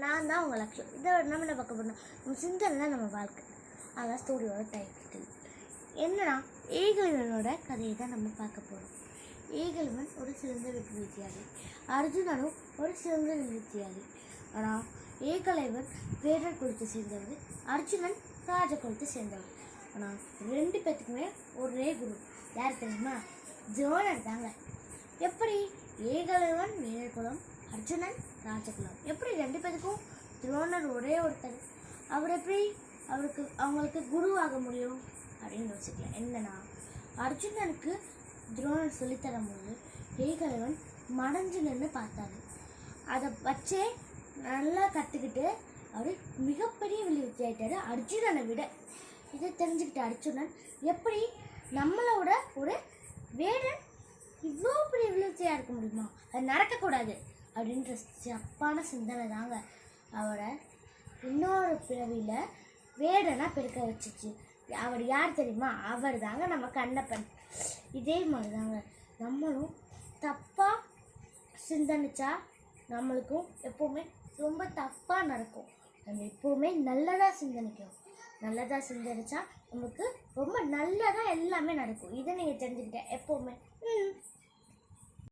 நான் தான் உங்கள் லட்சியம் இதை நம்ம என்ன பார்க்க போகிறோம் நம்ம சிந்தனை தான் நம்ம வாழ்க்கை. அதான் ஸ்டோரியோட டைட்டில் என்னன்னா ஏகலைவனோட கதையை தான் நம்ம பார்க்க போகிறோம் ஏகலைவன் ஒரு சிறந்த வெற்றி அர்ஜுனனும் ஒரு சிறந்த வித்தியாதி ஆனால் ஏகலைவன் வேடர் குலத்தை சேர்ந்தவர் அர்ஜுனன் ராஜ குலத்தை சேர்ந்தவர். ஆனால் ரெண்டு பேத்துக்குமே ஒரே குரு. யார் தெரியுமா? ஜோனர் தாங்க. எப்படி? ஏகலைவன் வீரகுலம் அர்ஜுனன் ராஜகுலம் எப்படி ரெண்டு பேருக்கும் துரோணர் ஒரே ஒருத்தர்? அவர் எப்படி அவருக்கு அவங்களுக்கு குருவாக முடியும்? அப்படின்னு யோசிக்கலாம். என்னன்னா அர்ஜுனனுக்கு துரோணர் சொல்லித்தரும்போது ஏகலைவன் மடஞ்சு நின்று பார்த்தாரு. அதை வச்சே நல்லா கற்றுக்கிட்டு அவர் மிகப்பெரிய விளையாட்டு அர்ஜுனனை விட. இதை தெரிஞ்சுக்கிட்ட அர்ஜுனன் எப்படி நம்மளோட ஒரு வேடன் இவ்வளோ பெரிய விழுத்தியாக இருக்க முடியுமா? அது நடக்கக்கூடாது. அப்படின்ற சிறப்பான சிந்தனை தாங்க. அவரை இன்னொரு பிறவியில் வேடனாக பெருக்க வச்சிச்சு. அவர் யார் தெரியுமா? அவர் தாங்க நம்ம கண்ணப்பன். இதே மாதிரி தாங்க நம்மளும் தப்பாக சிந்தனிச்சா நம்மளுக்கும் எப்போவுமே ரொம்ப தப்பாக நடக்கும். நம்ம எப்போவுமே நல்லதாக சிந்தனிக்கணும். நல்லதாக சிந்தனிச்சா நமக்கு ரொம்ப நல்லதாக எல்லாமே நடக்கும். இதை நீங்கள் தெரிஞ்சுக்கிட்டேன் எப்போவுமே. ம்